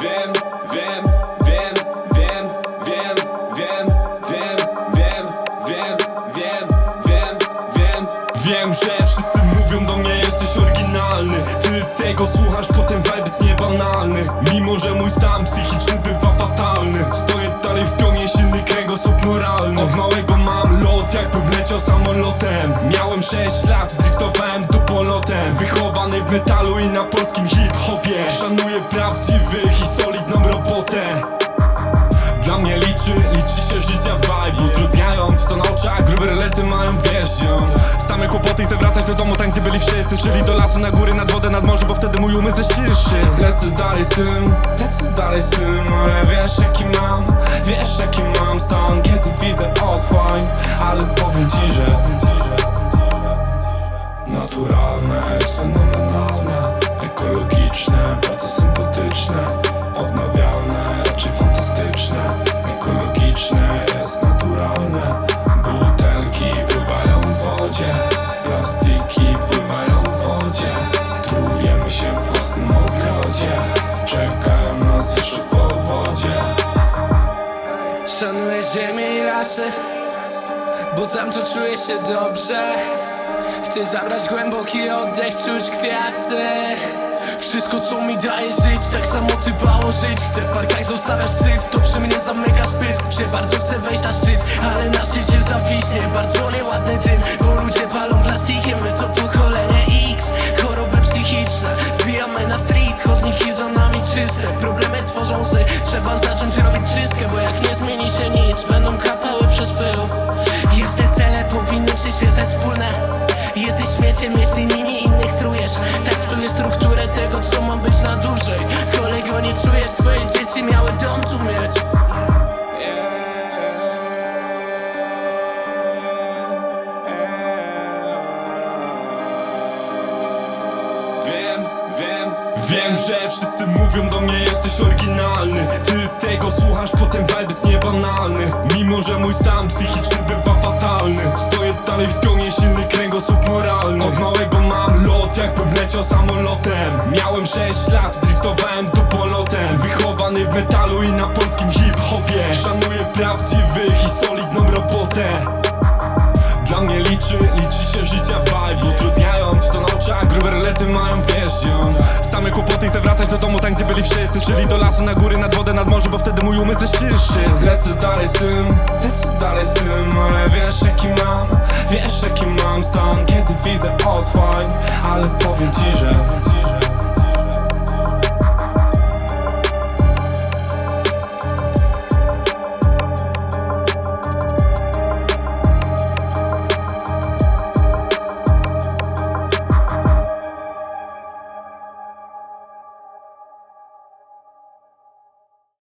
wiem, wiem, wiem, wiem, wiem, wiem, wiem, wiem, wiem, wiem, wiem, wiem Wiem, że wszyscy mówią do mnie jesteś oryginalny Ty tego słuchasz, potem vibe jest niebanalny Mimo, że mój stan psychiczny bywa fatalny Stoję dalej w pionie silny kręgosłup moralny Od małego mam lot, jakbym leciał samolotem Miałem 6 lat, driftowałem tu polotem Wychowany w metalu i na polskim hip-hopie Szanuję prawdziwy mają wieścią. Same kłopoty, chcę wracać do domu tam gdzie byli wszyscy Czyli do lasu, na góry, nad wodę, nad morze, bo wtedy mój umysł jest czysty. Lecę dalej z tym, lecę dalej z tym Ale wiesz jaki mam, wiesz jaki mam stan Kiedy widzę otchłań, ale powiem ci, że Naturalne, jest fenomenalne Ekologiczne, bardzo sympatyczne ogrodzie Czekają nas jeszcze powodzie Szanuję ziemię i lasy Bo tam to czuję się dobrze. Chcę zabrać głęboki oddech, czuć kwiaty. Wszystko co mi daje żyć, tak samo ty bało żyć. Chcę w parkach zostawiać syf, to przy mnie zamykasz pysk. Przy bardzo chcę wejść na szczyt, ale na szczycie zawiśnie Bardzo nieładny dym, bo ludzie Problemy tworzą sy, trzeba zacząć robić czystkę Bo jak nie zmieni się nic, będą kapały przez pył. Jasne cele powinny przyświecać wspólne. Jesteś śmieciem, jeśli nimi innych trujesz. Tak psujesz strukturę tego, co ma być na dłużej. Kolego, nie czujesz, twoje dzieci miały wiem, że wszyscy mówią do mnie jesteś oryginalny. Ty tego słuchasz, potem vibe jest niebanalny. Mimo, że mój stan psychiczny bywa fatalny. Stoję dalej w pionie, silny kręgosłup moralny. Od małego mam lot, jakbym leciał samolotem. Miałem 6 lat, driftowałem dupolotem Wychowany w metalu i na polskim hip-hopie. Szanuję prawdziwych i solidną robotę. Dla mnie liczy, liczy się życia vibe. Na oczach, grube relety mają wieścią Same kłopoty, chcę wracać do domu tam gdzie byli wszyscy Czyli do lasu, na góry, nad wodę, nad morze, bo wtedy mój umysł jest czysty. Lecę dalej z tym, lecę dalej z tym Ale wiesz jaki mam, wiesz jaki mam stan. Kiedy widzę otchłań, ale powiem ci, że